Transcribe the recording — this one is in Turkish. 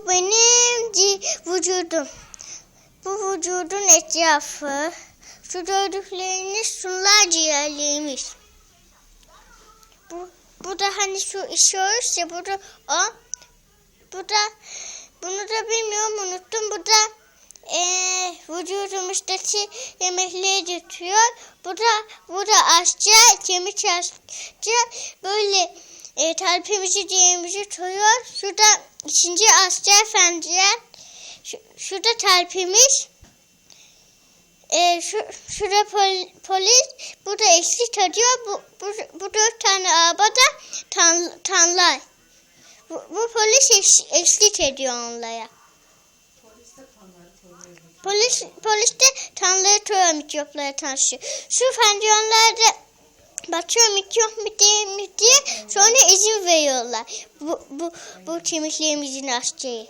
Benim vücudum. Bu vücudun etrafı. Şu gördükleriniz şunlar ciğerliymiş. Bu, bu da hani şu işiyoruz ya bu da o. Bu da bunu da bilmiyorum unuttum. Bu da eee vücudumuzdaki yemekleri götürüyor. Bu da bu da aşça kemik aşça böyle e, talpimizi ciğerimizi koyuyor. Şurada ikinci aşça efendiler. Şu, şurada talpimiz. E, şu, şurada pol, polis. Burada eksik ediyor. Bu, bu, bu dört tane arabada tan, tanlar. Bu, bu polis eks, eksik ediyor onlara. Polis, polis de tanrıları töre mikroplara tanışıyor. Şu fendiyonlarda bakıyor mikrop mu değil mi diye sonra izin veriyorlar. Bu, bu, bu kemiklerimizin açtığı.